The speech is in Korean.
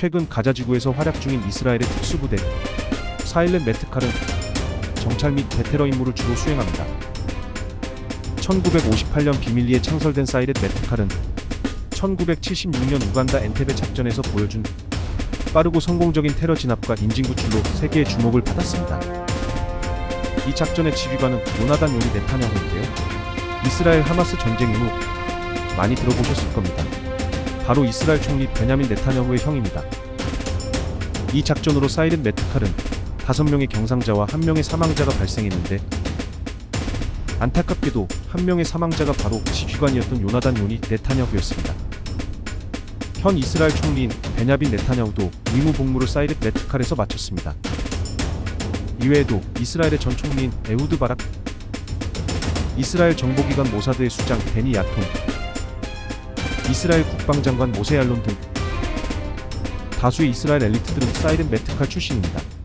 최근 가자지구에서 활약 중인 이스라엘의 특수부대 사일렌 메트칼은 정찰 및 대테러 임무를 주로 수행합니다. 1958년 비밀리에 창설된 사이렌 메트칼은 1976년 우간다 엔테베 작전에서 보여준 빠르고 성공적인 테러 진압과 인진 구출로 세계의 주목을 받았습니다. 이 작전의 지휘관은 요나단 요니 네타냐후인데요. 이스라엘 하마스 전쟁 이후 많이 들어보셨을 겁니다. 바로 이스라엘 총리 베냐민 네타냐후의 형입니다. 이 작전으로 사이렌 메트칼은 5명의 경상자와 1명의 사망자가 발생했는데 안타깝게도 한 명의 사망자가 바로 지휘관이었던 요나단 요니 네타냐후였습니다. 현 이스라엘 총리인 베냐빈 네타냐후도 의무 복무를 사이렌 메트칼에서 마쳤습니다. 이외에도 이스라엘의 전 총리인 에우드 바락, 이스라엘 정보기관 모사드의 수장 데니 야통, 이스라엘 국방장관 모세 알론 등 다수의 이스라엘 엘리트들은 사이렌 메트칼 출신입니다.